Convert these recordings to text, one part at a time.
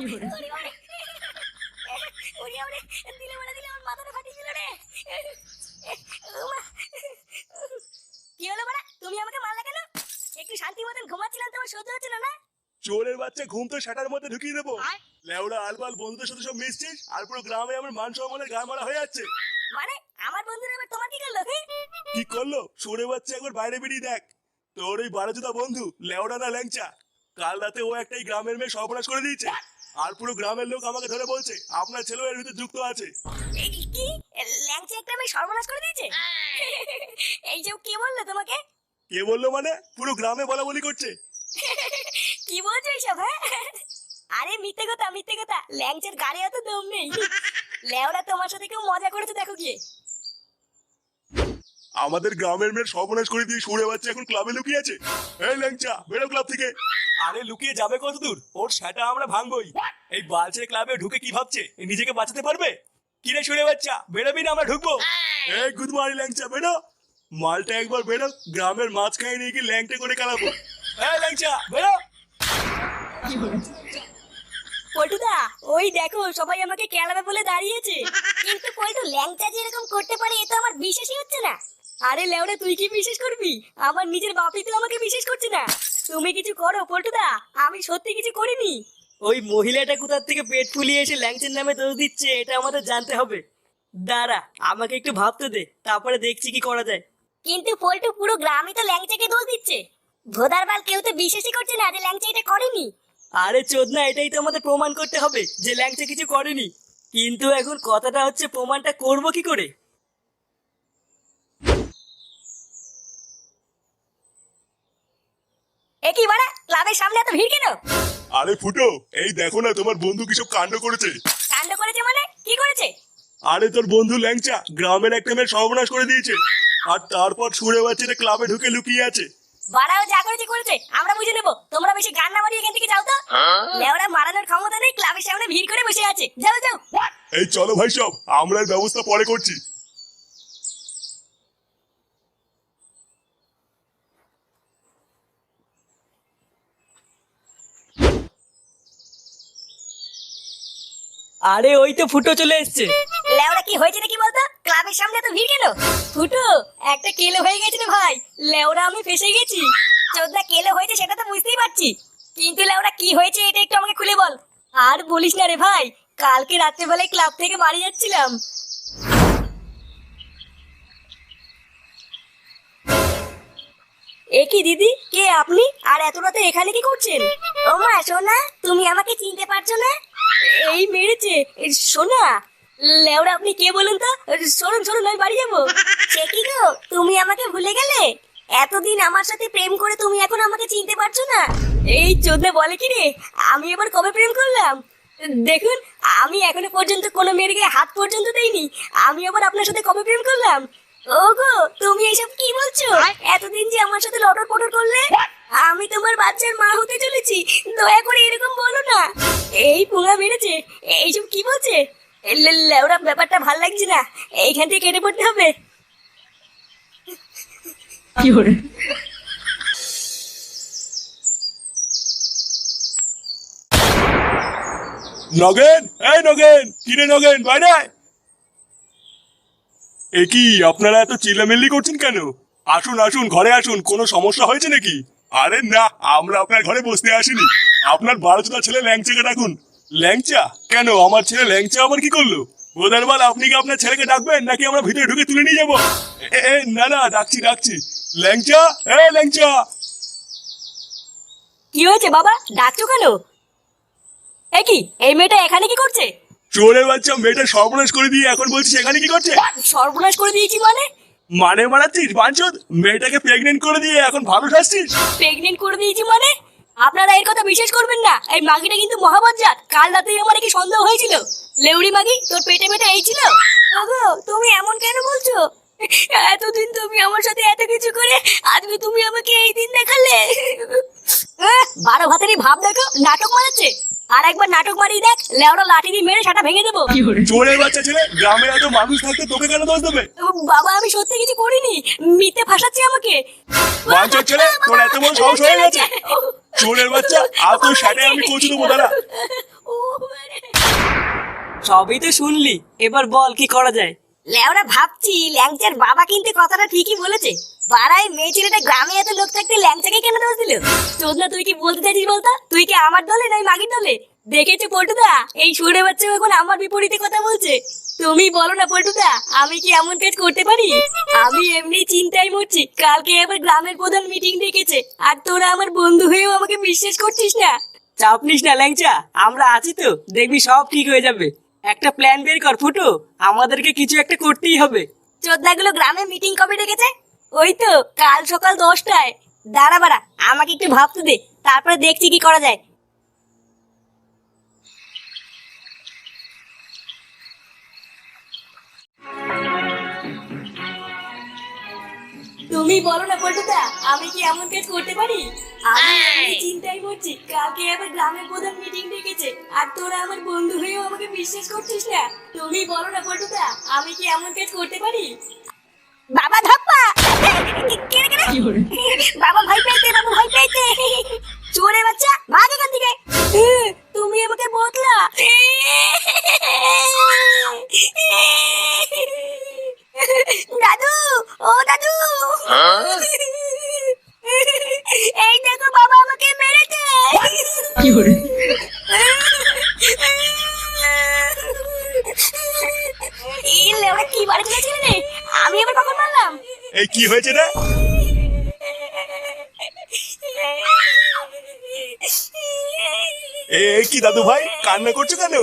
কি হলো বড়া তুমি আমাকে মারলে কেন একটু শান্তি মতন ঘুমাচ্ছিলাম তোমার সহ্য হচ্ছে না না চোরের বাচ্চা ঘুম তো মধ্যে ঢুকিয়ে দেবো। আলবাল বন্ধুদের সাথে সব মিশছিস? আর পুরো গ্রামে আমার মান সম্মানের গা মারা হয়ে যাচ্ছে। মানে আমার বন্ধুরা এবার তোমার কি করল? কি করল? চোরে বাচ্চা একবার বাইরে বেরিয়ে দেখ। তোর ওই বারোজোদা বন্ধু লেওড়া না ল্যাংচা। কাল রাতে ও একটাই গ্রামের মেয়ে সর্বনাশ করে দিয়েছে। আর পুরো গ্রামের লোক আমাকে ধরে বলছে আপনার ছেলে এর ভিতরে যুক্ত আছে। এই কি ল্যাংচা একটা মেয়ে সর্বনাশ করে দিয়েছে? এই যে কে বলল তোমাকে? কে বলল মানে? পুরো গ্রামে বলা বলি করছে। কি বলছো এইসব হ্যাঁ? আরে মিথ্যে কথা মিথ্যে কথা। ল্যাংচার গাড়ি অত দম নেই। লেওরা তোমার সাথে কেউ মজা করেছে দেখো গিয়ে। আমাদের গ্রামের মেয়ের সর্বনাশ করে দিয়ে সরে বাচ্চা এখন ক্লাবে লুকিয়ে আছে। এই ল্যাংচা বেরো ক্লাব থেকে। আরে লুকিয়ে যাবে কত দূর ওর সেটা আমরা ভাঙবই। এই বালচের ক্লাবে ঢুকে কি ভাবছে? এ নিজেকে বাঁচাতে পারবে? কিরে সরে বাচ্চা? বেরোবি না আমরা ঢুকবো। এই গুড মর্নিং ল্যাংচা বেরো। মালটা একবার বেরো গ্রামের মাঝখানে নিয়ে গিয়ে ল্যাংটে করে কালাবো এই ল্যাংচা বেরো। ওই দেখো সবাই আমাকে কেলাবে বলে দাঁড়িয়েছে। কিন্তু পল্টু ল্যাংচা যে এরকম করতে পারে এ তো আমার বিশ্বাসই হচ্ছে না। আরে লেওড়া তুই কি বিশ্বাস করবি? আমার নিজের বাপই তো আমাকে বিশ্বাস করছে না। তুমি কিছু করো পল্টুদা। আমি সত্যি কিছু করিনি। ওই মহিলাটা কোথার থেকে পেট ফুলিয়ে এসে ল্যাংচের নামে দোষ দিচ্ছে এটা আমাদের জানতে হবে। দাঁড়া আমাকে একটু ভাবতে দে তারপরে দেখছি কি করা যায়। কিন্তু পল্টু পুরো গ্রামই তো ল্যাংচাকে দোষ দিচ্ছে। ভোদার বাল কেউ তো বিশ্বাসই করছে না যে ল্যাংচা এটা করেনি। আরে চোদনা এটাই তো আমাদের প্রমাণ করতে হবে যে ল্যাংচা কিছু করেনি। কিন্তু এখন কথাটা হচ্ছে প্রমাণটা করব কি করে? এ কি বাড়া ক্লাবের সামনে এত ভিড় কেন? আরে ফুটো এই দেখো না তোমার বন্ধু কিসব কাণ্ড করেছে। কাণ্ড করেছে মানে? কি করেছে? আরে তোর বন্ধু ল্যাংচা গ্রামের একটা মেয়ের সর্বনাশ করে দিয়েছে। আর তারপর সুরে বাচ্চাটা ক্লাবে ঢুকে লুকিয়ে আছে। বাড়াও যা করেছে করেছে আমরা বুঝে নেব। তোমরা বেশি গান না মারিয়ে এখান থেকে যাও তো। লেওরা মারানোর ক্ষমতা নেই ক্লাবের সামনে ভিড় করে বসে আছে। যাও যাও। এই চলো ভাই সব আমরা এর ব্যবস্থা পরে করছি। আরে ওই তো ফুটো চলে এসছে। লেওরা কি হয়েছে নাকি বলতো? ক্লাবের সামনে তো ভিড় কেন? ফুটো একটা কেলো হয়ে গেছে রে ভাই। লেওরা আমি ফেসে গেছি। চোদ্দা কেলো হয়েছে সেটা তো বুঝতেই পারছি। কিন্তু লেওরা কি হয়েছে এটা একটু আমাকে খুলে বল। আর বলিস না রে ভাই কালকে রাত্রেবেলায় ক্লাব থেকে বাড়ি যাচ্ছিলাম। এ কি দিদি? কে আপনি? আর এত রাতে এখানে কি করছেন? ও মা সোনা তুমি আমাকে চিনতে পারছ না? এই মেরেছে। সোনা লেওরা আপনি কে বলুন তো? সরুন সরুন আমি বাড়ি যাব। সে কি গো? তুমি আমাকে ভুলে গেলে? এতদিন আমার সাথে প্রেম করে তুমি এখন আমাকে চিনতে পারছ না? এই চোদনে বলে কি রে? আমি এবার কবে প্রেম করলাম? দেখুন আমি এখনও পর্যন্ত কোনো মেয়ের গায়ে হাত পর্যন্ত দেইনি। আমি আবার আপনার সাথে কবে প্রেম করলাম? ওগো তুমি এসব কি বলছো? এতদিন যে আমার সাথে লটর পটর করলে আমি তোমার বাচ্চার মা হতে চলেছি। দয়া করে এরকম বলো না। এই পুঙা মেরেছে এইসব কি বলছে? লেওরা ব্যাপারটা ভালো লাগছে না। এইখান থেকে কেটে পড়তে হবে। নগেন এই নগেন কিরে নগেন বাইরে। এ কি আপনারা এত চিল্লামিল্লি করছেন কেন? আসুন আসুন ঘরে আসুন কোনো সমস্যা হয়েছে নাকি? আরে না আমরা আপনার ঘরে বসতে আসিনি। আপনার বারোচোদা ছেলে ল্যাংচাকে ডাকুন? ল্যাংচা? কেন আমার ছেলে ল্যাংচা আবার কি করল? বোধারবাল আপনি কি আপনার ছেলেকে ডাকবেন নাকি আমরা ভিতরে ঢুকে তুলে নিয়ে যাব? এ, এ, না না ডাকছি ডাকছি। ল্যাংচা? এ ল্যাংচা! কি হয়েছে বাবা? ডাকছো কেন? এ কি এই মেয়েটা এখানে কি করছে? চোরের বাচ্চা মেয়েটা সর্বনাশ করে দিয়ে এখন বলছি সেখানে কি করছে? সর্বনাশ করে দিয়েছি মানে? মানে মারাচ্ছিস বাঞ্চদ মেয়েটাকে প্রেগনেন্ট করে দিয়ে এখন ভালো থাকছিস প্রেগনেন্ট করে দিয়েছি মানে? আপনারা এর কথা বিশ্বাস করবেন না। এই মাগিটা কিন্তু মহাবজ্জাত। কাল রাতেই আমার কি সন্দেহ হয়েছিল। লেউড়ি মাগি তোর পেটে পেটে এই ছিল? ওগো তুমি এমন কেন বলছো? এতদিন তুমি আমার সাথে এত কিছু করে আজকে তুমি আমাকে এই দিন দেখালে? আহ, বারো ভাতেরই ভাব দেখো নাটক মারাচ্ছে। আর একবার নাটক মারিয়ে দেখ লেওড়া লাঠি দিয়ে মেরে সেটা ভেঙে দেবো। চোরের বাচ্চা ছেলে গ্রামে এত মানুষ থাকতে তোকে কেন দোষ দেবে? বাবা আমি সত্যি কিছু করিনি। মিথ্যে ফাঁসাচ্ছে আমাকে। বাচ্চা ছেলে তোর এত বড় সাহস হয়ে গেছে। চোরের বাচ্চা আর তোর সাথে আমি পৌঁছে দেবো দাঁড়া। সবই তো শুনলি এবার বল কি করা যায়। লেওরা ভাবছি ল্যাংচার বাবা কিন্তু কথাটা ঠিকই বলেছে। পাড়ায় মেয়ে ছেলেটা গ্রামে এত লোক থাকতে ল্যাংচাকে কেন দোষ দিল? চোদনা, তুই কি বলতে চাইছিস বলতো? তুই কি আমার দলে নাই মাগির দলে? দেখেছ পল্টুদা? এই সুরে বাচ্চা এখন আমার বিপরীতে কথা বলছে। তুমি বলো না পল্টুদা, আমি কি এমন কাজ করতে পারি? আমি এমনি চিন্তায় মরছি। কালকে আবার গ্রামের প্রধান মিটিং ডেকেছে, আর তোরা আমার বন্ধু হয়েও আমাকে বিশ্বাস করছিস না? চাপ নিস না ল্যাংচা, আমরা আছি তো। দেখবি সব ঠিক হয়ে যাবে। একটা প্ল্যান বের কর, ফুটু। আমাদেরকে কিছু একটা করতেই হবে। চোদ্দাগুলো গ্রামে মিটিং কবে ডেকেছে? ওই তো, কাল সকাল দশটায়। দাঁড়া বাড়া, আমাকে একটু ভাবতে দে। তারপরে দেখছি কি করা যায়। তুমি বলো না পল্টুদা আমি কি এমন কাজ করতে পারি? আমি এমনি চিন্তায় করছি কালকে আবার গ্রামের প্রধান মিটিং ডেকেছে আর তোরা আমার বন্ধু হয়েও আমাকে বিশ্বাস করছিস না। তুমি বলো না পল্টুদা আমি কি এমন কাজ করতে পারি? বাবা ধপ্পা? বাবা ভয় পেয়েছে বাবা ভয় পেয়েছে চোরে বাচ্চা ভাগ এখান থেকে তুমি আমাকে বদলা দাদু ও দাদু এই দেখো বাবা আমাকে মেরেছে এই লেওড়া কি বাড়ি চলেছিল রে আমি আবার কখন মারলাম এই কি হয়েছে রে? এ কি দাদু ভাই? কান্না করছ কেন?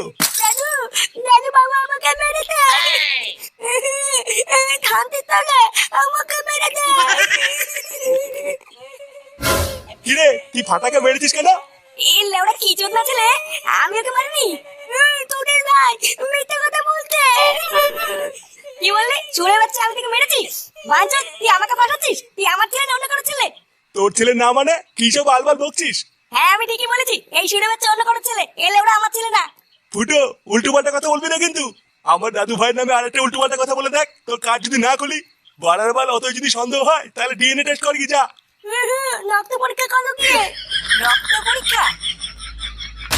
দাদু বাবা আমাকে থামতে আমাকে তুই ফাটাকে মেরেছিস কেন? এই লেওড়া কি চোদনা ছেলে? আমি ওকে মারিনি? তোদের ভাই মিথ্যে কথা বলছে। কি বললি? চোরে বাচ্চা আমি তোকে মেরেছি বাঞ্চা তুই আমাকে পাঠাচ্ছিস? তুই আমার ছেলে না অন্য কারও ছেলে? তোর ছেলে না মানে? কি সব আলবাল বকছিস? হ্যাঁ আমি ঠিকই বলেছি। এই সুরে বাচ্চা অন্য কারও ছেলে। এ লেওড়া আমার ছেলে না। ফুটো উল্টো পাল্টা কথা বলবি না কিন্তু। আমার দাদু ভাইয়ের নামে আরেকটা উল্টো পাল্টা কথা বলে দেখ। তোর কাজ যদি না খুলি বাড়ার বাল অত যদি সন্দেহ হয় তাহলে ডিএনএ টেস্ট কর কি যা। রক্ত পরীক্ষা করো গিয়ে। রক্ত পরীক্ষা?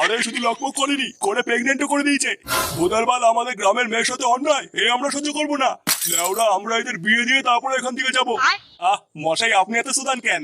আরে শুধু করেনি করে প্রেগনেন্টও করে দিয়েছে। বোধারবাল আমাদের গ্রামের মেয়ের সাথে অন্যায় এ আমরা সহ্য করব না। লেওরা আমরা এদের বিয়ে দিয়ে তারপরে এখান থেকে যাব। আহ মশাই আপনি এত সুদান কেন?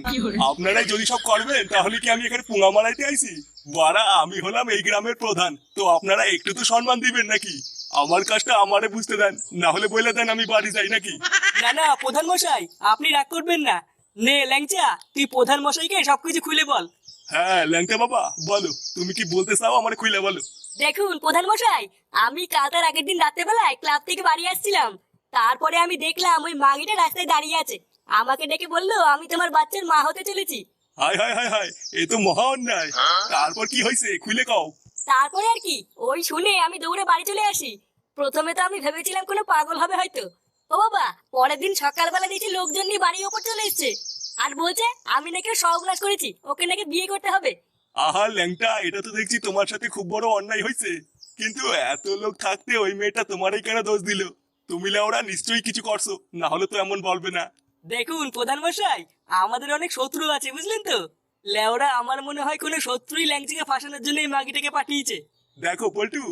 আপনারাই যদি সব করবেন তাহলে কি আমি এখানে পুঙা মারাইতে আইছি? বাড়া আমি হলাম এই গ্রামের প্রধান তো আপনারা একটু তো সম্মান দিবেন নাকি? আমার কাজটা আমারে বুঝতে দেন না হলে বলে দেন আমি বাড়ি যাই নাকি? না না প্রধান মশাই আপনি রাগ করবেন না। নে ল্যাংচা তুই প্রধান মশাইকে সবকিছু খুলে বল। হ্যাঁ ল্যাংটা বাবা বলো তুমি কি বলতে চাও আমার খুলে বলো। দেখুন প্রধান মশাই আমি কাল তার আগের দিন রাত্রেবেলায় ক্লাব থেকে বাড়ি আসছিলাম। তারপরে আমি দেখলাম ওই মাগিটা রাস্তায় দাঁড়িয়ে আছে। আমাকে ডেকে বলল আমি তোমার বাচ্চার মা হতে চলেছি। হায় হায় হায় হায় এ তো মহা অন্যায়। তারপর কি হয়েছে খুলে কও। তারপরে আর কি ওই শুনে আমি দৌড়ে বাড়ি চলে আসি। প্রথমে তো আমি ভেবেছিলাম কোনো পাগল হবে হয়তো। ও বাবা পরের দিন সকালবেলা দেখি লোকজন নিয়ে বাড়ির ওপর চলে এসছে। আর বলছে আমি নাকি ওর সর্বনাশ করেছি ওকে নাকি বিয়ে করতে হবে। আহা ল্যাংটা এটা তো দেখছি তোমার সাথে খুব বড় অন্যায় হয়েছে। কিন্তু এত লোক থাকতে ওই মেয়েটা তোমারই কেন দোষ দিল? তুমি লেওরা নিশ্চয়ই কিছু করছ না হলে তো এমন বলবে না। দেখুন প্রধান মশাই আমাদের অনেক শত্রু আছে বুঝলেন তো? লেওরা আমার মনে হয় কোনো শত্রুই ল্যাংচিকে ফাঁসানোর জন্য এই মাগিটাকে পাঠিয়েছে। দেখো পল্টু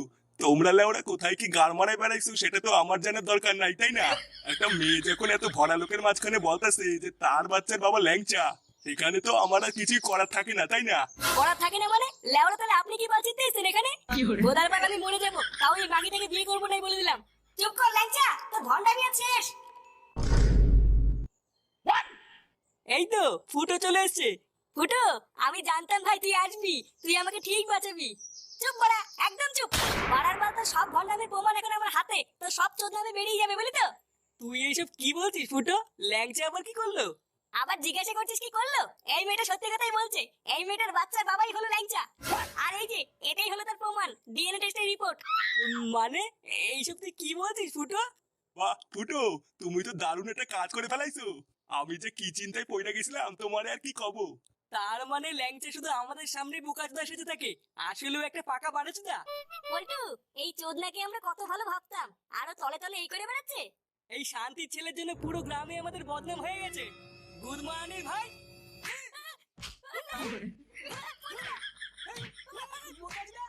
তোমরা লেওরা কোথায় কি গার মারায় বেড়াইছো? সেটা তো আমার জানার দরকার নাই তাই না? একটা মেয়ে যখন এত ভরা লোকের মাঝখানে বলতেছে যে তার বাচ্চার বাবা ল্যাংচা এখানে তো আমার আর কিছুই করার থাকে না তাই না? করা থাকে না মানে? লেওড়া তাহলে আপনি কি বাঁচিতে এসেছেন এখানে? বোধার পর আমি মরে যাব তাও এই বাকিটাকে বিয়ে করব নাই বলে দিলাম। চুপ কর ল্যাংচা তো ভন্ডামি আর শেষ। এই তো ফুটো চলে এসছে। ফুটো আমি জানতাম ভাই তুই আসবি তুই আমাকে ঠিক বাঁচাবি। চুপ বড়া একদম চুপ। পাড়ার তো সব ভন্ডামের প্রমাণ এখন আমার হাতে তো সব চোদনামে বেরিয়ে যাবে বলি তো। তুই এইসব কি বলছিস ফুটো? ল্যাংচা আবার কি করল? আবার জিজ্ঞাসা করছিস কি করল? এই মেয়েটা সত্যি কথাই বলছে এই মেয়েটার বাচ্চার বাবাই হলো ল্যাংচা। আর এই যে এটাই হলো তার প্রমাণ ডিএনএ টেস্টের রিপোর্ট। মানে? এইসব তুই কি বলছিস ফুটো? বাহ ফুটো তুমি তো দারুণ একটা কাজ করে ফেলাইছো। আমি যে কি চিন্তায় পড়ে গেছিলাম তোমার আর কি কব তার মানে ল্যাংচা শুধু আমাদের সামনে বোকাচোদা সেজে থাকে? আসলেও একটা পাকা বাড়াচোদা বলটু এই চোদনাকে আমরা কত ভালো ভাবতাম। আরও তলে তলে এই করে বেড়াচ্ছে। এই শান্তির ছেলের জন্য পুরো গ্রামে আমাদের বদনাম হয়ে গেছে। গুড মর্নিং ভাই। বোকাচোদা